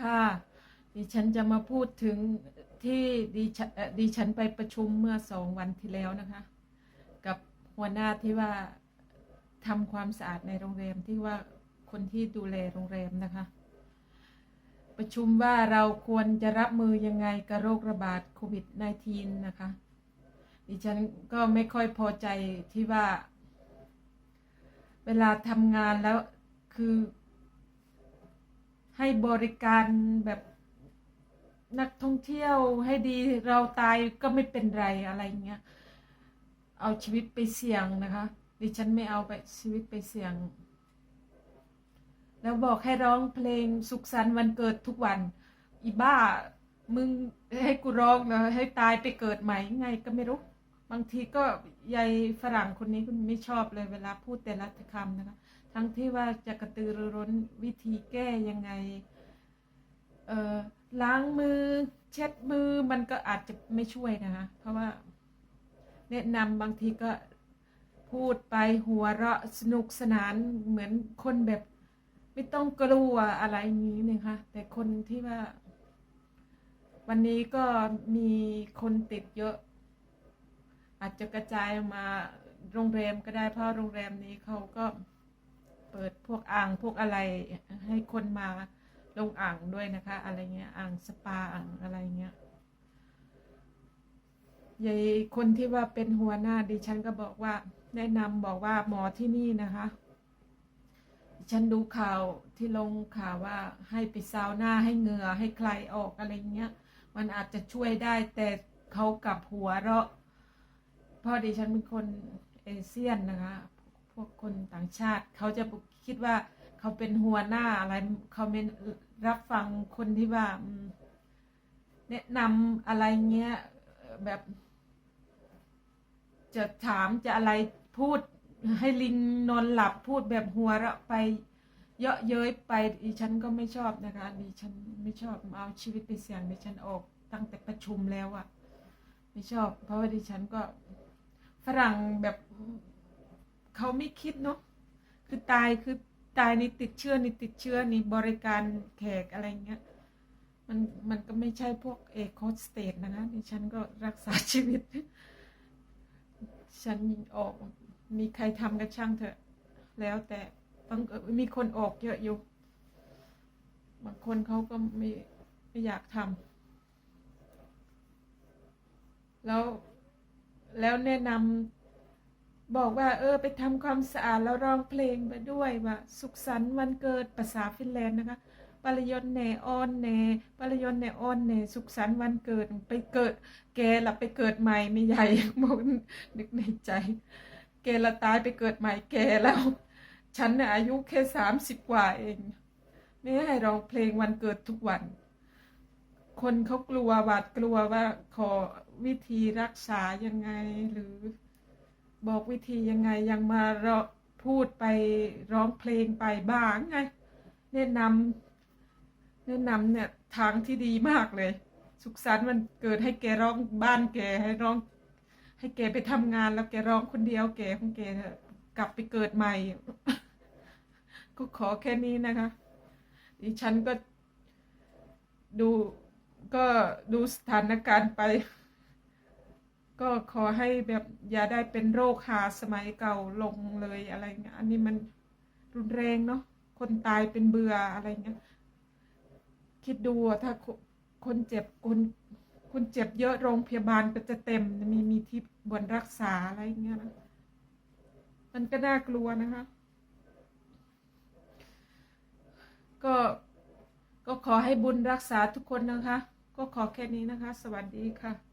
ค่ะ ดิฉันจะมาพูดถึงที่ดิฉันดิฉันไปประชุมเมื่อสองวันที่แล้วนะคะ กับหัวหน้าที่ว่าทำความสะอาดในโรงแรมที่ว่าคนที่ดูแลโรงแรมนะคะ ประชุมว่าเราควรจะรับมือยังไงกับโรคระบาดโควิด -19 นะคะ ดิฉันก็ไม่ค่อยพอใจที่ว่า เวลาทำงานแล้วคือ ให้บริการแบบนักท่องเที่ยวให้ดีเราตายก็ไม่เป็นไรอะไรเงี้ย เอาชีวิตไปเสี่ยงนะคะ ดิฉันไม่เอาไปชีวิตไปเสี่ยง แล้วบอกให้ร้องเพลงสุขสันต์วันเกิดทุกวัน อีบ้ามึงให้กูร้องนะให้ตายไปเกิดใหม่ไงก็ไม่รู้ บางทีก็ยายฝรั่งคนนี้ก็ไม่ชอบเลยเวลาพูดแต่ละคำนะคะ ทั้งที่ว่าจะกระตือรือร้นวิธีแก้ยังไงเอ่อล้างมือ เช็ดมือมันก็อาจจะไม่ช่วยนะคะเพราะว่า แนะนำบางทีก็พูดไปหัวเราะสนุกสนานเหมือนคนแบบไม่ต้องกลัวอะไรนี้นะคะแต่คนที่ว่า วันนี้ก็มีคนติดเยอะ อาจจะกระจายมาโรงแรมก็ได้เพราะโรงแรมนี้เขาก็ เปิดพวกอ่างพวกอะไรให้คนมาลงอ่างด้วยนะคะ อะไรเงี้ยอ่างสปาอ่างอะไรเงี้ยยายคนที่ว่าเป็นหัวหน้าดิฉันก็บอกว่า แนะนำบอกว่าหมอที่นี่นะคะฉันดูข่าวที่ลงข่าวว่าให้ไปซาวน่าให้เหงื่อให้คลายออกอะไรเงี้ย มันอาจจะช่วยได้แต่เขากลับหัวเราะเพราะดิฉันเป็นคนเอเชียนนะคะ พวกคนต่างชาติเขาจะคิดว่าเขาเป็นหัวหน้าอะไรเขาไม่รับฟังคนที่ว่าแนะนำอะไรเงี้ยแบบ จะถามจะอะไรพูดให้ลิงนอนหลับพูดแบบหัวเราะไป เยอะเย้ยไปดิฉันก็ไม่ชอบนะคะดิฉันไม่ชอบเอาชีวิตไปเสี่ยงดิฉันออกตั้งแต่ประชุมแล้วอะไม่ชอบ เพราะว่าดิฉันก็ฝรั่งแบบ เขาไม่คิดเนาะคือตายคือตายนี่ติดเชื้อนี่ติดเชื้อนี่บริการแขกอะไรเงี้ยมันมันก็ไม่ใช่พวกเอโคสเตทนะคะดิฉันก็รักษาชีวิต ฉันออกมีใครทำก็ช่างเถอะ แล้วแต่ต้องมีคนออกเยอะอยู่ บางคนเขาก็ไม่ไม่อยากทำแล้วแล้วแนะนำ บอกว่าเออไปทำความสะอาดแล้วร้องเพลงไปด้วยว่าสุขสันต์วันเกิดภาษาฟินแลนด์นะคะปารยนเนออนเนปารยนเนออนเนสุขสันต์วันเกิดไปเกิด แกละไปเกิดใหม่ไม่ใหญ่บอกนึกในใจ แกละตายไปเกิดใหม่แกแล้ว ฉันน่ะอายุแค่สามสิบกว่าเองไม่ให้ร้องเพลงวันเกิดทุกวัน คนเขากลัวหวาดกลัวว่าขอวิธีรักษายังไงหรือ บอกวิธียังไงยังมาพูดไปร้องเพลงไปบ้างไง แนะนำแนะนำเนี่ยทางที่ดีมากเลย สุขสันต์วันเกิดให้แกร้องบ้านแกให้ร้อง ให้แกไปทำงานแล้วแกร้องคนเดียวแกของแกกลับไปเกิดใหม่ ก็ขอแค่นี้นะคะ ดิฉันก็ดูก็ดูสถานการณ์ไป ก็ขอให้แบบอย่าได้เป็นโรคหาสมัยเก่าลงเลยอะไรเงี้ยอันนี้มันรุนแรงเนาะคนตายเป็นเบื่ออะไรเงี้ยคิดดูถ้าคคนเจ็บคนคนเจ็บเยอะโรงพยาบาลก็จะเต็มมีมีที่บนรักษาอะไรเงี้ยนะมันก็น่ากลัวนะคะ ก็ก็ขอให้บุญรักษาทุกคนนะคะ ก็ขอแค่นี้นะคะ สวัสดีค่ะ